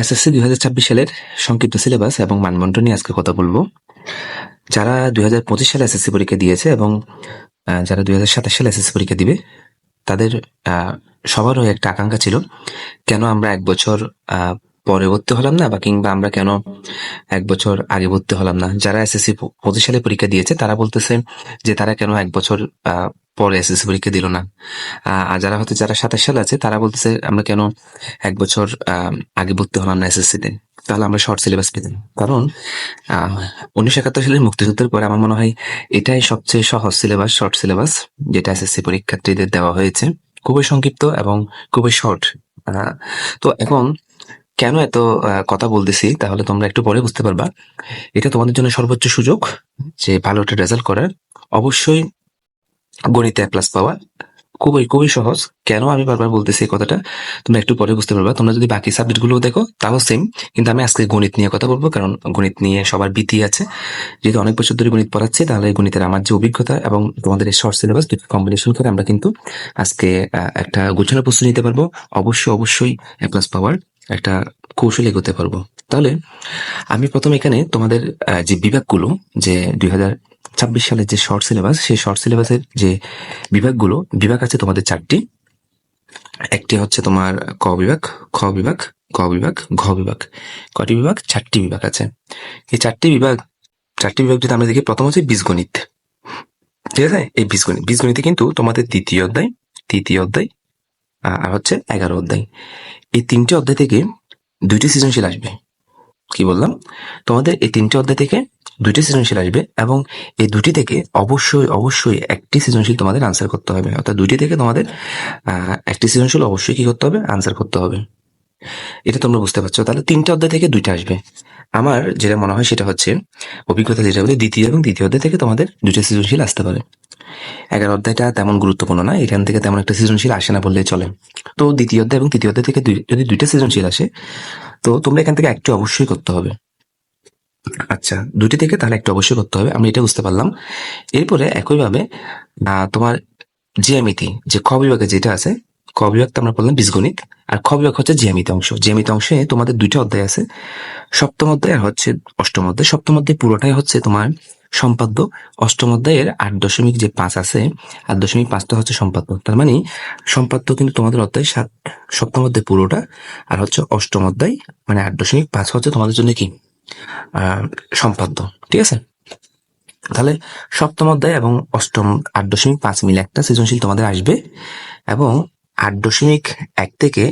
SSC দুই হাজার ছাব্বিশ সালের সংক্ষিপ্ত সিলেবাস এবং মানদণ্ড নিয়ে আজকে কথা বলব। যারা দুই হাজার পঁচিশ সালে এসএসসি পরীক্ষা দিয়েছে এবং যারা দুই হাজার সাতাশ সালে এসএসসি পরীক্ষা দিবে, তাদের সবারও একটা আকাঙ্ক্ষা ছিল, কেন আমরা এক বছর পরে ভর্তি হলাম না বা কিংবা আমরা কেন এক বছর আগে ভর্তি হলাম না? যারা এসএসসি পঁচিশ সালে পরীক্ষা দিয়েছে, তারা বলতেছে যে তারা কেন এক বছর পরে এসএসসি পরীক্ষা দিল না। আর যারা হয়তো যারা সাতাশ সালে আছে, তারা বলতেছে, আমরা কেন এক বছর আগে ভর্তি হলাম না এসএসসি তে? তাহলে আমরা শর্ট সিলেবাস পেতাম কারণ উনিশশো একাত্তর সালের মুক্তিযুদ্ধের পরে আমার মনে হয় এটাই সবচেয়ে সহজ সিলেবাস শর্ট সিলেবাস যেটা এসএসসি পরীক্ষার্থীদের দেওয়া হয়েছে। খুবই সংক্ষিপ্ত এবং খুবই শর্ট তো এখন কেন এত কথা বলতেছি, তাহলে তোমরা একটু পরে বুঝতে পারবা। এটা তোমাদের জন্য সর্বোচ্চ সুযোগ যে ভালো একটা রেজাল্ট করার। অবশ্যই গণিতে প্লাস পাওয়া। খুবই খুবই সহজ। কেন আমি বারবার বলতেছি এই কথাটা? তোমরা একটু পরে বুঝতে পারবা। তোমরা যদি বাকি সাবজেক্টগুলো দেখো, তাও সেম কিন্তু আমি আজকে গণিত নিয়ে কথা বলব, কারণ গণিত নিয়ে সবার ভীতি আছে। যেহেতু অনেক বছর ধরে গণিত পড়াচ্ছি, তাহলে গণিতের আমার যে অভিজ্ঞতা এবং তোমাদের এই শর্ট সিলেবাস দুটো কম্বিনেশন করে আমরা কিন্তু আজকে একটা গোছানো প্রস্তুতি নিতে পারব। অবশ্যই অবশ্যই এ প্লাস পাওয়ার একটা কৌশল এগোতে পারব। তাহলে আমি প্রথম এখানে তোমাদের যে বিভাগগুলো, যে দুই হাজার ছাব্বিশ সালের যে শর্ট সিলেবাস সেই শর্ট সিলেবাসের যে বিভাগগুলো, বিভাগ আছে তোমাদের চারটি। একটি হচ্ছে তোমার ক বিভাগ, খ বিভাগ, গ বিভাগ, ঘ বিভাগ। কটি বিভাগ? চারটি বিভাগ আছে। এই চারটি বিভাগ চারটি বিভাগ যদি আমরা দেখি প্রথম হচ্ছে বীজগণিত। ঠিক আছে? এই বীজগণিত, বীজগণিতে কিন্তু তোমাদের দ্বিতীয় অধ্যায়, তৃতীয় অধ্যায় আর হচ্ছে এগারো অধ্যায়। এই তিনটে অধ্যায় থেকে দুইটি সৃজনশীল আসবে। কি বললাম? তোমাদের এই তিনটে অধ্যায় থেকে দুটি সৃজনশীল আসবে এবং এই দুটি থেকে অবশ্যই অবশ্যই একটি সৃজনশীল তোমাদের আনসার করতে হবে। অর্থাৎ দুটি থেকে তোমাদের একটি সৃজনশীল অবশ্যই কি করতে হবে? আনসার করতে হবে। এটা তোমরা বুঝতে পারছ। তাহলে তিনটে অধ্যায় থেকে দুইটা আসবে। আমার যেটা মনে হয় সেটা হচ্ছে, অভিজ্ঞতা যেটা বলে, দ্বিতীয় এবং তৃতীয় অধ্যায় থেকে তোমাদের দুইটা সৃজনশীল আসতে পারে। এগারো অধ্যায়টা তেমন গুরুত্বপূর্ণ না, এখান থেকে তেমন একটা সৃজনশীল আসে না বললেই চলে। তো দ্বিতীয় অধ্যায় এবং তৃতীয় অধ্যায় থেকে যদি দুইটা সৃজনশীল আসে তো তোমরা এখান থেকে একটু অবশ্যই করতে হবে। আচ্ছা। দুটি থেকে তাহলে একটু অবশ্যই করতে হবে। আমি এটা বুঝতে পারলাম। এরপরে একইভাবে আহ, তোমার জিয়ামিতি যে খ বিভাগে যেটা আছে ক বিভাগ তো আমরা বললাম বীজগণিত আর খ বিভাগ হচ্ছে জিয়ামিতি অংশ। জিয়ামিতি অংশে তোমাদের দুইটা অধ্যায় আছে। সপ্তম অধ্যায় আর হচ্ছে অষ্টম অধ্যায়। সপ্তম অধ্যায় পুরোটাই হচ্ছে তোমার সম্পাদ্য। অষ্টম অধ্যায়ের আট দশমিক যে পাঁচ আছে, আট দশমিক পাঁচটা হচ্ছে সম্পাদ্য। তার মানে সম্পাদ্য কিন্তু তোমাদের অধ্যায় সাত, সপ্তম অধ্যায় পুরোটা, আর হচ্ছে অষ্টম অধ্যায় মানে আট দশমিক পাঁচ হচ্ছে তোমাদের জন্য কি? সম্পাদ্য। ঠিক আছে? তাহলে সপ্তম অধ্যায় এবং অষ্টম আট দশমিক পাঁচ মিলে একটা সৃজনশীল তোমাদের আসবে এবং আট দশমিক এক থেকে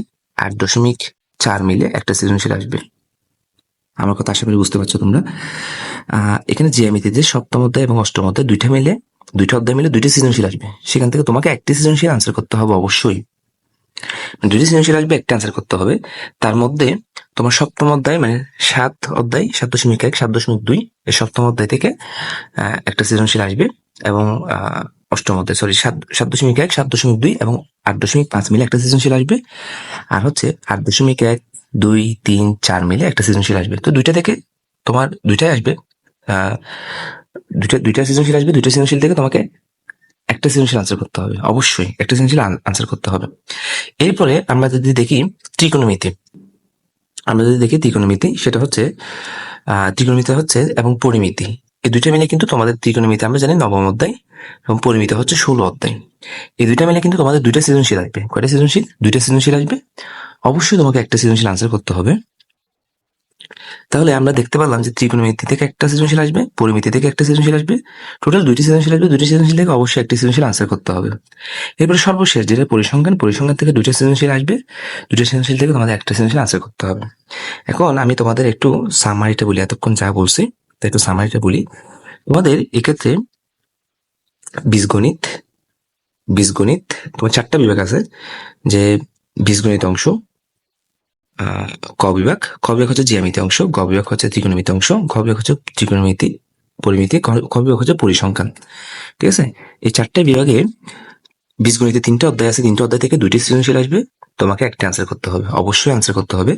আট দশমিক চার মিলে একটা সৃজনশীল আসবে। আমার কথা আশা করি বুঝতে পারছ তোমরা। এখানে জিএমিতে যে সপ্তম অধ্যায় এবং অষ্টম অধ্যায় দুইটা মিলে, দুইটা অধ্যায় মিলে দুইটা সৃজনশীল আসবে। সেখান থেকে তোমাকে একটি সৃজনশীল আনসার করতে হবে অবশ্যই। দুইটি সৃজনশীল আসবে, একটা আনসার করতে হবে। তার মধ্যে তোমার সপ্তম অধ্যায় মানে সাত অধ্যায়, সাত দশমিক এক, সাত দশমিক দুই, এই সপ্তম অধ্যায় থেকে একটা সৃজনশীল আসবে এবং অষ্টম অধ্যায় সরি সাত সাত দশমিক এক, সাত দশমিক দুই এবং আট দশমিক পাঁচ মিলে একটা সৃজনশীল আসবে। আর হচ্ছে আট দশমিক এক দুই, তিন, চার মিলে একটা সৃজনশীল আসবে। তো দুইটা থেকে তোমার দুইটাই আসবে দুইটা দুইটা সৃজনশীল আসবে, দুইটা সৃজনশীল থেকে তোমাকে একটা সৃজনশীল আনসার করতে হবে। অবশ্যই একটা সৃজনশীল আনসার করতে হবে। এরপরে আমরা যদি দেখি ত্রিকোণমিতি। আমরা যদি দেখি ত্রিকোণমিতি, সেটা হচ্ছে ত্রিকোণমিতি হচ্ছে এবং পরিমিতি। এই দুইটা মিলে কিন্তু তোমাদের ত্রিকোণমিতি, আমরা জানি নবম অধ্যায় এবং পরিমিতি হচ্ছে ষোলো অধ্যায়। এই দুইটা মিলে কিন্তু তোমাদের দুইটা সৃজনশীল আসবে। কয়টা সৃজনশীল? দুইটা সৃজনশীল আসবে। অবশ্যই তোমাকে একটা সৃজনশীল আনসার করতে হবে। তাহলে আমরা দেখতে পেলাম যে ত্রিকোণমিতি থেকে একটা সৃজনশীল আসবে, পরিমিতি থেকে একটা সৃজনশীল আসবে টোটাল দুইটি সৃজনশীল আসবে, দুইটি সৃজনশীল থেকে অবশ্যই একটি সৃজনশীল আনসার করতে হবে। এরপরে সর্বশেষ যেটা পরিসংখ্যান পরিসংখ্যান থেকে দুইটা সৃজনশীল আসবে, দুইটা সৃজনশীল থেকে তোমাদের একটা সৃজনশীল আনসার করতে হবে। এখন আমি তোমাদের একটু সামারিটা বলি, এতক্ষণ যা বলছি, তাই একটু সামারিটা বলি। তোমাদের এক্ষেত্রে বীজগণিত বীজগণিত, তোমার চারটা বিভাগ আছে, যে বীজগণিত অংশ ক বিভাগ। ক বিভাগ হচ্ছে জিয়ামিতি অংশ, গ বিভাগ হচ্ছে ত্রিকোণমিতি অংশ বিভাগ হচ্ছে ত্রিকোণমিতি পরিমিতি ক- খ বিভাগ হচ্ছে পরিসংখ্যান। ঠিক আছে? এই চারটে বিভাগে বীজগণিতে তিনটে অধ্যায় আছে, তিনটে অধ্যায় থেকে দুইটি সৃজনশীল আসবে। তোমাকে একটা অ্যান্সার করতে হবে, অবশ্যই অ্যান্সার করতে হবে।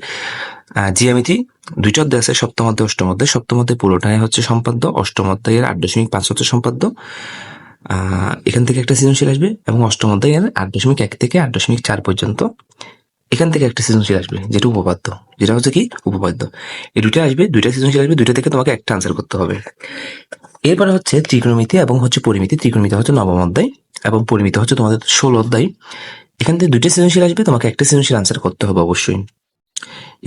জিয়ামিতি, দুইটা অধ্যায় আছে, সপ্তম অধ্যায়, অষ্টম অধ্যায়। সপ্তম অধ্যায় পুরোটাই হচ্ছে সম্পাদ্য, অষ্টম অধ্যায়ের আট দশমিক পাঁচ হচ্ছে সম্পাদ্য। এখান থেকে একটা সৃজনশীল আসবে এবং অষ্টম অধ্যায়ের আট দশমিক এক থেকে আট দশমিক চার পর্যন্ত। এখান থেকে একটা সৃজনশীল আসবে, যেটা উপপাদ্য, যেটা হচ্ছে কি? উপপাদ্য। এই দুইটা আসবে, দুইটা সৃজনশীল আসবে, দুইটা থেকে তোমাকে একটা আনসার করতে হবে। এরপরে হচ্ছে ত্রিকোণমিতি এবং হচ্ছে পরিমিতি। ত্রিকোণমিতি হচ্ছে নবম অধ্যায় এবং পরিমিতি হচ্ছে তোমাদের ষোলো অধ্যায়। এখান থেকে দুইটা সৃজনশীল আসবে, তোমাকে একটা সৃজনশীল আনসার করতে হবে অবশ্যই।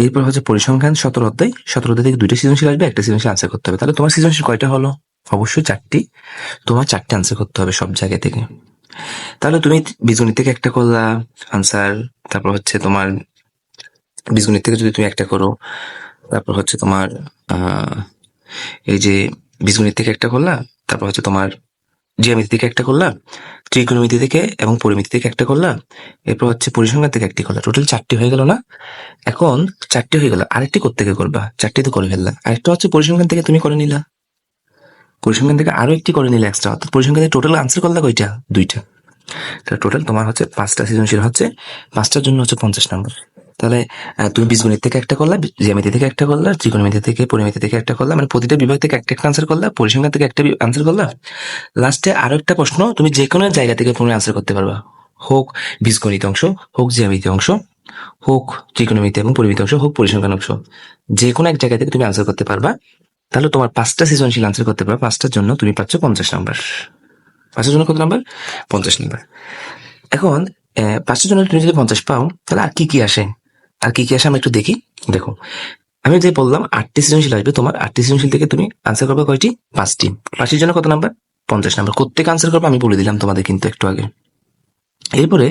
এরপর হচ্ছে পরিসংখ্যান সতেরো অধ্যায়। সতেরো অধ্যায় থেকে দুইটা সৃজনশীল আসবে, একটা সৃজনশীল আনসার করতে হবে। তাহলে তোমার সৃজনশীল কয়টা হলো? অবশ্যই চারটি। তোমার চারটি আনসার করতে হবে সব জায়গা থেকে। তাহলে তুমি বীজগণিত থেকে একটা করলা আনসার তারপর হচ্ছে তোমার বীজগণিত থেকে যদি তুমি একটা করো, তারপর হচ্ছে তোমার এই যে বীজগণিত থেকে একটা করলা, তারপর হচ্ছে তোমার জ্যামিতি থেকে একটা করলা, ত্রিকোণমিতি থেকে এবং পরিমিতি থেকে একটা করলা, এরপর হচ্ছে পরিসংখ্যান থেকে একটি করলা। টোটাল চারটি হয়ে গেল না? এখন চারটি হয়ে গেল। আরেকটি গিয়ে করবা? চারটি তো করে ফেললা। আরেকটা হচ্ছে পরিসংখ্যান থেকে তুমি করে নিলা। পরিসংখ্যান থেকে আরও একটি করে নিলে এক্সট্রা অর্থাৎ পরিসংখ্যান থেকে টোটাল আনসার করলে কয়টা? দুইটা। তাহলে টোটাল তোমার হচ্ছে পাঁচটা সৃজনশীল হচ্ছে, পাঁচটার জন্য হচ্ছে পঞ্চাশ নম্বর তাহলে তুমি বীজগণিত থেকে একটা করলা জ্যামিতি থেকে একটা করলা, ত্রিকোণমিতি থেকে, পরিমিতি থেকে একটা করলা মানে প্রতিটা বিভাগ থেকে একটা একটা আনসার করলা, পরিসংখ্যান থেকে একটা আনসার করলা। লাস্টে আরও একটা প্রশ্ন, তুমি যে কোনো জায়গা থেকে তুমি আনসার করতে পারবা। হোক বীজগণিত অংশ, হোক জ্যামিতি অংশ, হোক ত্রিকোণমিতি এবং পরিমিতি অংশ, হোক পরিসংখ্যান অংশ। যে কোনো এক জায়গা থেকে তুমি আনসার করতে পারবা। তাহলে তোমার পাঁচটা সৃজনশীল আনসার করতে পারো। পাঁচটার জন্য তুমি পাচ্ছ পঞ্চাশ নাম্বার পাঁচটার জন্য কত নাম্বার পঞ্চাশ নাম্বার এখন পাঁচটার জন্য তুমি যদি পঞ্চাশ পাও, তাহলে আর কি কি আসে? আর কি কি আসে আমি একটু দেখি। দেখো, আমি যে বললাম আটটি সৃজনশীল আসবে, তোমার আটটি সৃজনশীল থেকে তুমি আনসার করবে কয়টি? পাঁচটি। পাঁচটির জন্য কত নাম্বার পঞ্চাশ নাম্বার কোথেকে আনসার করবে, আমি বলে দিলাম তোমাদের কিন্তু একটু আগে। এরপরে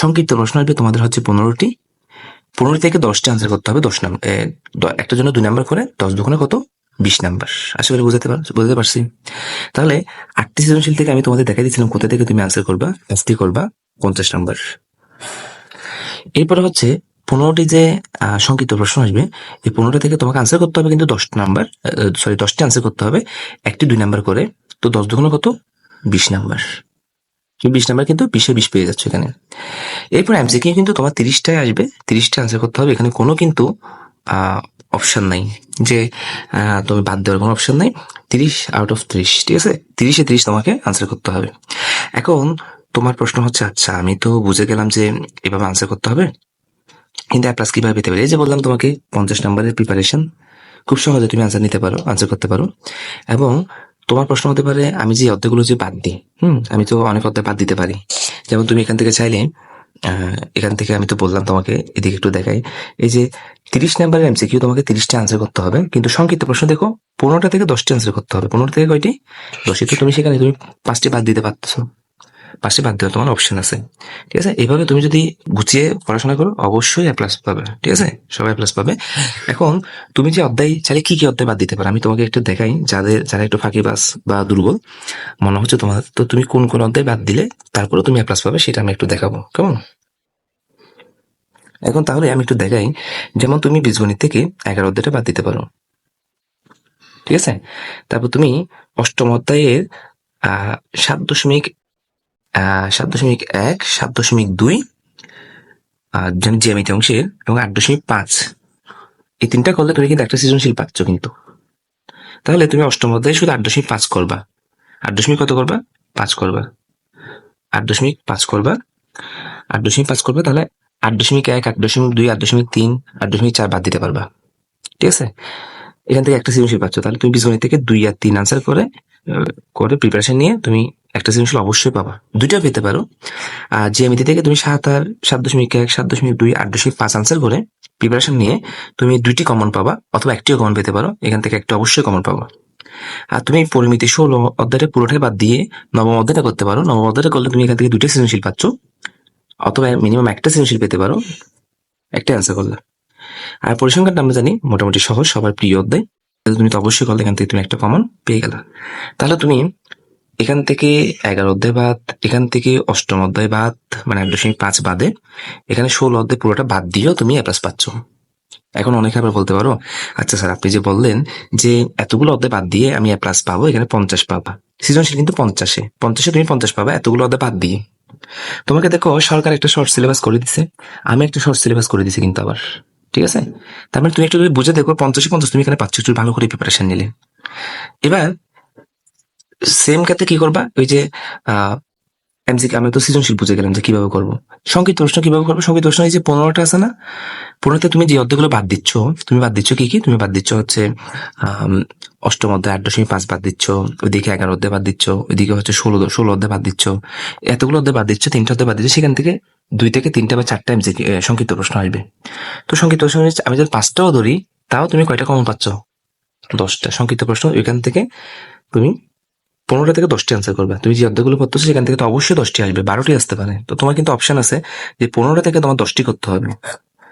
সংক্ষিপ্ত প্রশ্ন আসবে, তোমাদের হচ্ছে পনেরোটি। পনেরো থেকে দশটি আনসার করতে হবে, দশ নাম্বার একটার জন্য দুই নাম্বার করে, দশ দুগুণে কত? বিশ নাম্বার। আশা করি বুঝতে পার বুঝতে পারছি। তাহলে আটটি সৃজনশীল থেকে আমি তোমাদের দেখাই দিয়েছিলাম কোথা থেকে তুমি আনসার করবা পাঁচটি করবা, পঞ্চাশ নাম্বার। এরপরে হচ্ছে পনেরোটি যে সংক্ষিপ্ত প্রশ্ন আসবে, এই পনেরোটা থেকে তোমাকে আনসার করতে হবে কিন্তু দশ নাম্বার সরি দশটি আনসার করতে হবে, একটি দুই নাম্বার করে। তো দশ দুগুণে কত? বিশ নাম্বার। বিশ নাম্বার কিন্তু বিশে বিশ পেয়ে যাচ্ছে এখানে। এরপর এমসিকিউ কিন্তু তোমার তিরিশটায় আসবে, তিরিশটা আনসার করতে হবে। এখানে কোনো কিন্তু অপশন নাই। যে তুমি বাদ দেওয়ার কোনো অপশন নাই। তিরিশ আউট অফ ত্রিশ, ঠিক আছে? তিরিশে তিরিশ তোমাকে আনসার করতে হবে। এখন তোমার প্রশ্ন হচ্ছে আচ্ছা আমি তো বুঝে গেলাম যে এভাবে আনসার করতে হবে। কিন্তু অ্যাপ্লাস কীভাবে পেতে পারি? এই যে বললাম তোমাকে পঞ্চাশ নম্বরের প্রিপারেশন খুব সহজে তুমি আনসার নিতে পারো আনসার করতে পারো। এবং তোমার প্রশ্ন হতে পারে, আমি যে অধ্যায়গুলো যে বাদ দিই, হুম, আমি তো অনেক অধ্যায় বাদ দিতে পারি। যেমন তুমি এখান থেকে চাইলে এখান থেকে আমি তো বললাম তোমাকে, এদিকে একটু দেখাই। এই যে তিরিশ নাম্বারের এমসিকিউ তোমাকে তিরিশটা আনসার করতে হবে। কিন্তু সংক্ষিপ্ত প্রশ্ন দেখো, পনেরোটা থেকে দশটি আনসার করতে হবে। পনেরো থেকে কয়টি? দশটি তো তুমি সেখানে, তুমি পাঁচটি বাদ দিতে পারতেছো। পাঁচটি বাদ দেওয়ার তোমার অপশন আছে। ঠিক আছে? এইভাবে তুমি যদি গুছিয়ে পড়াশোনা করো, অবশ্যই এ প্লাস পাবে। ঠিক আছে? সবাই প্লাস পাবে। এখন তুমি যে অধ্যায়, চাইলে কি কি অধ্যায় বাদ দিতে পারো? আমি তোমাকে একটু দেখাই, যাদের, যারা একটু ফাঁকিবাস বা দুর্বল, মনে হচ্ছে তোমার, তো তুমি কোন কোন অধ্যায় বাদ দিলে তারপরে তুমি এ প্লাস পাবে, সেটা আমি একটু দেখাবো। কেমন? এখন তাহলে আমি একটু দেখাই, যেমন তুমি বীজগণিত থেকে এগারো অধ্যায়টা বাদ দিতে পারো। ঠিক আছে? তারপর তুমি অষ্টম অধ্যায়ের সাত দশমিক সাত দশমিক এক, সাত দশমিক দুই জ্যামিতি অংশের এবং আট দশমিক পাঁচ। এই তিনটা করলে তুমি কিন্তু একটা সৃজনশীল পাচ্ছ কিন্তু। তাহলে তুমি অষ্টম অধ্যায়ে শুধু আট দশমিক পাঁচ করবা। আট দশমিক কত করবা? পাঁচ করবা। আট দশমিক পাঁচ করবা। আট দশমিক পাঁচ করবা, তাহলে আট দশমিক এক, আট দশমিক দুই, আট দশমিক তিন, আট দশমিক চার বাদ দিতে পারবা। ঠিক আছে? এখান থেকে একটা সৃজনশীল পাচ্ছ। তাহলে তুমি বীজগণিত থেকে দুই আর তিন আনসার করে করে প্রিপারেশন নিয়ে তুমি একটা সৃজনশীল অবশ্যই পাবা। দুইটা পেতে পারো। আর জিএমিতি থেকে তুমি সাত আর সাত দশমিক এক, সাত দশমিক দুই, আট দশমিক পাঁচ আনসার করে প্রিপারেশন নিয়ে তুমি দুইটি কমন পাবা অথবা একটিও কমন পেতে পারো। এখান থেকে একটা অবশ্যই কমন পাবা। আর তুমি পরিমিতি ষোলো অধ্যায়টা পুরোটাই বাদ দিয়ে নবম অধ্যায়টা করতে পারো। নবম অধ্যায়টা করলে তুমি এখান থেকে দুইটা সৃজনশীল পাচ্ছ। অথবা মিনিমাম একটা সৃজনশীল পেতে পারো। একটা অ্যান্সার করলে। আর পরিসংখ্যানটা আমরা জানি মোটামুটি সহজ, সবার প্রিয় অধ্যায়। তুমি তো অবশ্যই করলে, এখান থেকে তুমি একটা কমন পেয়ে গেলা। তাহলে তুমি এখান থেকে এগারো অধ্যায় বাদ, এখান থেকে অষ্টম অধ্যায় বাদ মানে এক দশমিক পাঁচ বাদে, এখানে ষোলো অধ্যায় পুরোটা বাদ দিয়েও তুমি এ প্লাস পাচ্ছ। এখন অনেকে আবার বলতে পারো। আচ্ছা স্যার, আপনি যে বললেন যে এতগুলো অধ্যায় বাদ দিয়ে আমি এ প্লাস পাবো, এখানে পঞ্চাশ পাবা। সৃজনশীল কিন্তু পঞ্চাশে। পঞ্চাশে তুমি পঞ্চাশ পাবা, এতগুলো অধ্যায় বাদ দিয়ে। তোমাকে দেখো, সরকার একটা শর্ট সিলেবাস করে দিছে। আমি একটা শর্ট সিলেবাস করে দিছি কিন্তু আবার। ঠিক আছে? তার মানে তুমি একটু বুঝে দেখো, পঞ্চাশে পঞ্চাশ তুমি এখানে পাচ্ছ, একটু ভালো করে প্রিপারেশন নিলে। এবার সেম ক্ষেত্রে কি করবা? ওই যে আহ, এমসিকিউ আমরা তো সৃজনশীল বুঝে গেলাম যে কীভাবে করব। সংক্ষিপ্ত প্রশ্ন কীভাবে করব? সংক্ষিপ্ত প্রশ্ন এই যে পনেরোটা আছে না? পনেরোতে তুমি যে অধ্যায়গুলো বাদ দিচ্ছ তুমি বাদ দিচ্ছ কি কি? তুমি বাদ দিচ্ছ হচ্ছে আম, অষ্টম অধ্যায় আট দশমিক পাঁচ বাদ দিচ্ছ ওইদিকে এগারো অধ্যায় বাদ দিচ্ছ ওইদিকে হচ্ছে ষোলো ষোলো অধ্যায় বাদ দিচ্ছ। এতগুলো অধ্যায় বাদ দিচ্ছ তিনটা অধ্যায় বাদ দিচ্ছ সেখান থেকে দুই থেকে তিনটা বা চারটা এমসিকিউ সংক্ষিপ্ত প্রশ্ন আসবে। তো সংক্ষিপ্ত প্রশ্ন আমি যদি পাঁচটাও ধরি তাও তুমি কয়টা কমন পাচ্ছ? দশটা সংক্ষিপ্ত প্রশ্ন ওইখান থেকে তুমি পনেরোটা থেকে দশটি আনসার করবে। তুমি যে অধ্যায়গুলো পড়তেছো, সেখান থেকে তো অবশ্যই দশটি আসবে, বারোটি আসতে পারে। তো তোমার কিন্তু অপশন আছে যে পনেরোটা থেকে তোমার দশটি করতে হবে।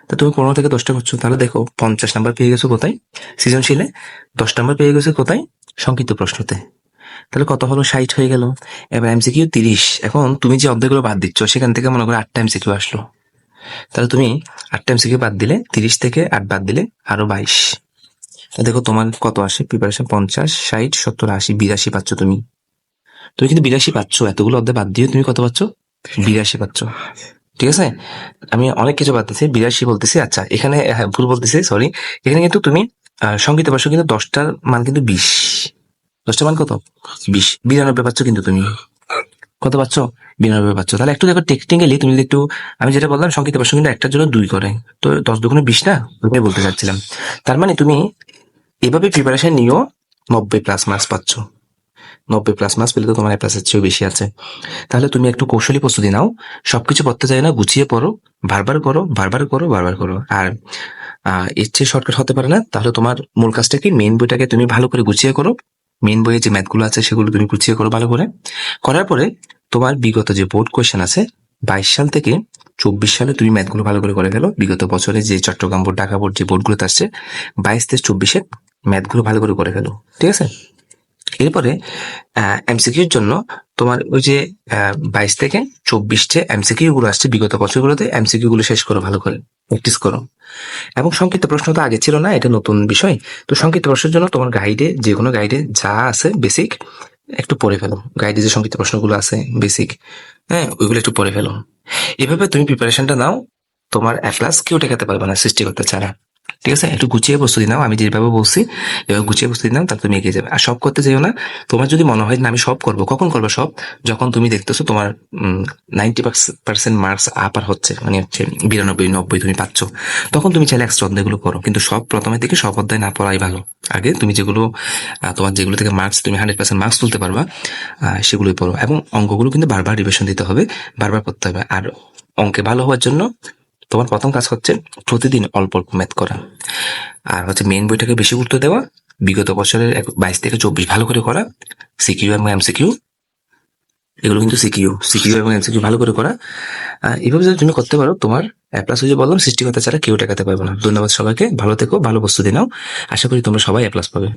তো তুমি পনেরো থেকে দশটা করছ, তাহলে দেখো, পঞ্চাশ নাম্বার পেয়ে গেছো কোথায়? সৃজনশীলে। দশ নাম্বার পেয়ে গেছো কোথায়? সংক্ষিপ্ত প্রশ্নতে। তাহলে কত হলো? ষাট হয়ে গেল। এবার এমসিকিউ তিরিশ। এখন তুমি যে অর্ধেকগুলো বাদ দিচ্ছ, সেখান থেকে মনে করো আটটা এমসিকিউ আসলো। তাহলে তুমি আটটা এমসিকিউ বাদ দিলে তিরিশ থেকে আট বাদ দিলে আরও বাইশ। দেখো তোমার কত আসে? প্রিপারেশন পঞ্চাশ, ষাট, সত্তর, আশি, বিরাশি পাচ্ছ তুমি। তুমি কিন্তু বিরাশি পাচ্ছ, এতগুলো অধ্যায় বাদ দিয়ে তুমি কত পাচ্ছ? বিরাশি পাচ্ছ। ঠিক আছে? আমি অনেক কিছু বাদ দিচ্ছি বিরাশি বলতেছি আচ্ছা এখানে হ্যাঁ ভুল বলতেছি সরি এখানে কিন্তু তুমি সংগীত পাচ্ছ কিন্তু দশটার মান কিন্তু বিশ। দশটার মান কত? বিশ। বিরানব্বই পাচ্ছ কিন্তু তুমি। কত পাচ্ছ? বিরানব্বই পাচ্ছ। তাহলে একটু দেখো টেকনিক্যালি তুমি একটু, আমি যেটা বললাম সংগীত পাচ্ছ কিন্তু একটার জন্য দুই করে। তো দশ দুগুণে বিশ না? ওটাই বলতে চাচ্ছিলাম। তার মানে তুমি এভাবে প্রিপারেশন নিও নব্বই প্লাস মার্কস পাচ্ছ। নব্বই প্লাস মার্কস পেলে তো তোমার প্লাসের চেয়েও বেশি আছে। তাহলে তুমি একটু কৌশলী প্রস্তুতি নাও। সবকিছু পড়তে চাই না গুছিয়ে পড়ো, বারবার করো বারবার করো বারবার করো। আর এর চেয়ে শর্টকাট হতে পারে না। তাহলে তোমার মূল কাজটা কি? মেন বইটাকে তুমি ভালো করে গুছিয়ে করো। মেন বইয়ে যে ম্যাথগুলো আছে সেগুলো তুমি গুছিয়ে করো ভালো করে। করার পরে তোমার বিগত যে বোর্ড কোয়েশ্চেন আছে, বাইশ সাল থেকে চব্বিশ সালে তুমি ম্যাথগুলো ভালো করে করে ফেলো। বিগত বছরে যে চট্টগ্রাম বোর্ড ঢাকা বোর্ড যে বোর্ডগুলোতে আসছে, বাইশ থেকে চব্বিশের ম্যাথগুলো ভালো করে করে ফেলো, ঠিক আছে? এরপরে এমসিকিউর জন্য তোমার ওই যে বাইশ থেকে চব্বিশটে এমসিকিউ গুলো আসছে বিগত বছরগুলোতে এমসিকিউ গুলো শেষ করো ভালো করে প্র্যাকটিস করো। এবং সংক্ষিপ্ত প্রশ্ন তো আগে ছিল না, এটা নতুন বিষয়। তো সংক্ষিপ্ত প্রশ্নের জন্য তোমার গাইডে যে কোনো গাইডে যা আছে বেসিক একটু পড়ে ফেলো। গাইডে যে সংক্ষিপ্ত প্রশ্নগুলো আছে বেসিক হ্যাঁ ওইগুলো একটু পড়ে ফেলো। এভাবে তুমি প্রিপারেশনটা নাও, তোমার ক্লাস কেউ টেকাতে পারবে না সৃষ্টিকর্তা ছাড়া ঠিক আছে? একটু গুছিয়ে প্রস্তুতি নাও, আমি যেভাবে বলছি, এভাবে গুছিয়ে প্রস্তুতি নাও তাহলে তুমি এগিয়ে যাবে। আর সব করতে যেও না, তোমার যদি মনে হয় না, আমি সব করব, কখন করব সব? যখন তুমি দেখতেছো তোমার নাইনটি পার্সেন্ট মার্কস আপার হচ্ছে মানে হচ্ছে বিরানব্বই, নব্বই তুমি পাচ্ছ, তখন তুমি চাইলে এক্সট্রা অধ্যায়গুলো করো। কিন্তু সব প্রথমে থেকে সব অধ্যায় না পড়াই ভালো। আগে তুমি যেগুলো তোমার যেগুলো থেকে মার্কস তুমি হান্ড্রেড পার্সেন্ট মার্কস তুলতে পারবা সেগুলোই পড়ো। এবং অঙ্কগুলো কিন্তু বারবার রিভিশন দিতে হবে, বারবার পড়তে হবে। আর অঙ্কে ভালো হওয়ার জন্য তোমার প্রথম কাজ হচ্ছে প্রতিদিন অল্প অল্প ম্যাথ করা। আর হচ্ছে মেন বইটাকে বেশি গুরুত্ব দেওয়া, বিগত বছরের বাইশ থেকে চব্বিশ ভালো করে করা সিকিউ এবং এমসিকিউ এগুলো কিন্তু সিকিউ সিকিউ এবং এমসিকিউ ভালো করে করা। এভাবে যদি তুমি করতে পারো, তোমার প্লাস হয়ে বললাম সৃষ্টিকর্তা ছাড়া কেউ টেকাতে পারবে না। ধন্যবাদ সবাইকে, ভালো থেকো, ভালো প্রস্তুতি নাও। আশা করি তোমরা সবাই প্লাস পাবে।